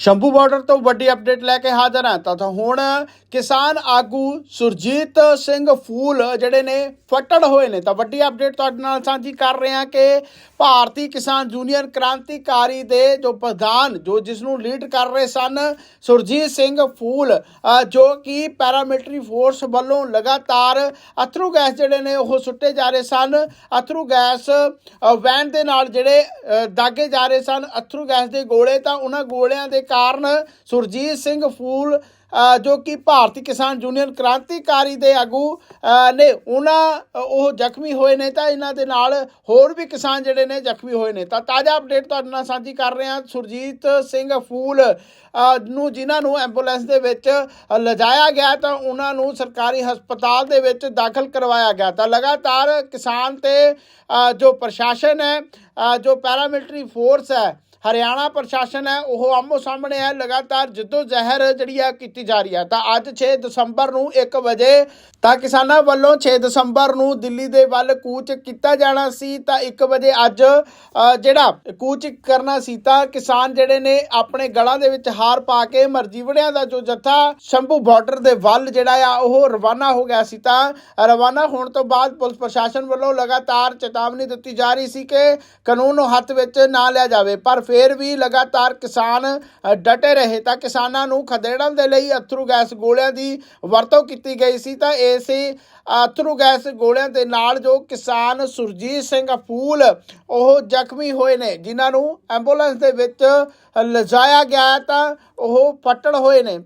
Shambhu border ਤੋਂ ਵੱਡੀ update ਲੈ ਕੇ ਹਾਜ਼ਰ ਹਾਂ। ਤਾਂ ਹੁਣ ਕਿਸਾਨ ਆਗੂ ਸੁਰਜੀਤ ਸਿੰਘ ਫੂਲ ਜਿਹੜੇ ਨੇ ਫੱਟੜ ਹੋਏ ਨੇ। ਤਾਂ ਵੱਡੀ ਅਪਡੇਟ ਤੁਹਾਡੇ ਨਾਲ ਸਾਂਝੀ ਕਰ ਰਹੇ ਹਾਂ ਕਿ ਭਾਰਤੀ ਕਿਸਾਨ ਯੂਨੀਅਨ ਕ੍ਰਾਂਤੀਕਾਰੀ ਦੇ ਜੋ ਪ੍ਰਧਾਨ, ਜੋ ਜਿਸ ਨੂੰ ਲੀਡ ਕਰ ਰਹੇ ਸਨ, ਸੁਰਜੀਤ ਸਿੰਘ ਫੂਲ ਜੋ ਕਿ ਪੈਰਾਮਿਲਟਰੀ ਫੋਰਸ ਵੱਲੋਂ ਲਗਾਤਾਰ ਅਥਰੂ ਗੈਸ ਜਿਹੜੇ ਨੇ ਉਹ ਸੁੱਟੇ ਜਾ ਰਹੇ ਸਨ। ਅਥਰੂ ਗੈਸ ਵੈਨ ਦੇ ਨਾਲ ਜਿਹੜੇ ਦਾਗੇ ਜਾ ਰਹੇ ਸਨ। ਅਥਰੂ ਗੈਸ ਦੇ ਗੋਲੇ ਤਾਂ ਉਹਨਾਂ ਗੋਲਿਆਂ ਦੇ ਕਾਰਨ ਸੁਰਜੀਤ ਸਿੰਘ ਫੂਲ ਜੋ ਕਿ ਭਾਰਤੀ ਕਿਸਾਨ ਯੂਨੀਅਨ ਕ੍ਰਾਂਤੀਕਾਰੀ ਦੇ ਆਗੂ ਨੇ ਉਹਨਾਂ ਉਹ ਜ਼ਖਮੀ ਹੋਏ ਨੇ ਤਾਂ ਇਹਨਾਂ ਦੇ ਨਾਲ ਹੋਰ ਵੀ ਕਿਸਾਨ ਜਿਹੜੇ ਨੇ ਜ਼ਖਮੀ ਹੋਏ ਨੇ। ਤਾਂ ਤਾਜ਼ਾ ਅਪਡੇਟ ਤੁਹਾਡੇ ਨਾਲ ਸਾਂਝੀ ਕਰ ਰਹੇ ਹਾਂ। ਸੁਰਜੀਤ ਸਿੰਘ ਫੂਲ ਨੂੰ ਜਿਨ੍ਹਾਂ ਨੂੰ ਐਂਬੂਲੈਂਸ ਦੇ ਵਿੱਚ ਲਿਜਾਇਆ ਗਿਆ ਤਾਂ ਉਹਨਾਂ ਨੂੰ ਸਰਕਾਰੀ ਹਸਪਤਾਲ ਦੇ ਵਿੱਚ ਦਾਖਲ ਕਰਵਾਇਆ ਗਿਆ। ਤਾਂ ਲਗਾਤਾਰ ਕਿਸਾਨ ਤੇ ਜੋ ਪ੍ਰਸ਼ਾਸਨ ਹੈ ਅ, ਜੋ ਪੈਰਾਮਿਲਟਰੀ ਫੋਰਸ ਹੈ ਹਰਿਆਣਾ ਪ੍ਰਸ਼ਾਸਨ ਹੈ, ਉਹ ਆਮੋ ਸਾਹਮਣੇ ਹੈ, ਲਗਾਤਾਰ ਜਿੱਦੋ ਜ਼ਹਿਰ ਜਿਹੜੀ ਆ ਕੀਤੀ ਜਾ ਰਹੀ ਹੈ। ਤਾਂ ਅੱਜ 6 ਦਸੰਬਰ ਨੂੰ 1 ਵਜੇ ਤਾਂ ਕਿਸਾਨਾਂ ਵੱਲੋਂ 6 ਦਸੰਬਰ ਨੂੰ ਦਿੱਲੀ ਦੇ ਵੱਲ ਕੂਚ ਕੀਤਾ ਜਾਣਾ ਸੀ। ਤਾਂ 1 ਵਜੇ ਅੱਜ ਜਿਹੜਾ ਕੂਚ ਕਰਨਾ ਸੀ, ਤਾਂ ਕਿਸਾਨ ਜਿਹੜੇ ਨੇ ਆਪਣੇ ਗਲਾਂ ਦੇ ਵਿੱਚ ਹਾਰ ਪਾ ਕੇ ਮਰਜੀਵੜਿਆਂ ਦਾ ਜੋ ਜੱਥਾ ਸ਼ੰਭੂ ਬਾਰਡਰ ਦੇ ਵੱਲ ਜਿਹੜਾ ਆ, ਉਹ ਰਵਾਨਾ ਹੋ ਗਿਆ ਸੀ। ਤਾਂ ਰਵਾਨਾ ਹੋਣ ਤੋਂ ਬਾਅਦ ਪੁਲਿਸ ਪ੍ਰਸ਼ਾਸਨ ਵੱਲੋਂ ਲਗਾਤਾਰ ਚੇਤਾਵਨੀ ਦਿੱਤੀ ਜਾ ਰਹੀ ਸੀ ਕਿ ਕਾਨੂੰਨ ਨੂੰ ਹੱਥ ਵਿੱਚ ਨਾ ਲਿਆ ਜਾਵੇ। ਪਰ ਫਿਰ ਵੀ ਲਗਾਤਾਰ ਕਿਸਾਨ ਡਟੇ ਰਹੇ ਤਾਂ ਕਿਸਾਨਾਂ ਨੂੰ ਖਦੇੜਨ ਦੇ ਲਈ ਅਥਰੂ ਗੈਸ ਗੋਲਿਆਂ ਦੀ ਵਰਤੋਂ ਕੀਤੀ ਗਈ ਸੀ ਤਾਂ ਇਸੇ ਅਥਰੂ ਗੈਸ ਗੋਲਿਆਂ ਦੇ ਨਾਲ ਜੋ ਕਿਸਾਨ ਸੁਰਜੀਤ ਸਿੰਘ ਫੂਲ, ਉਹ ਜ਼ਖਮੀ ਹੋਏ ਨੇ, ਜਿਨ੍ਹਾਂ ਨੂੰ ਐਂਬੂਲੈਂਸ ਦੇ ਵਿੱਚ ਲਿਜਾਇਆ ਗਿਆ ਹੈ ਤਾਂ ਉਹ ਫੱਟੜ ਹੋਏ ਨੇ।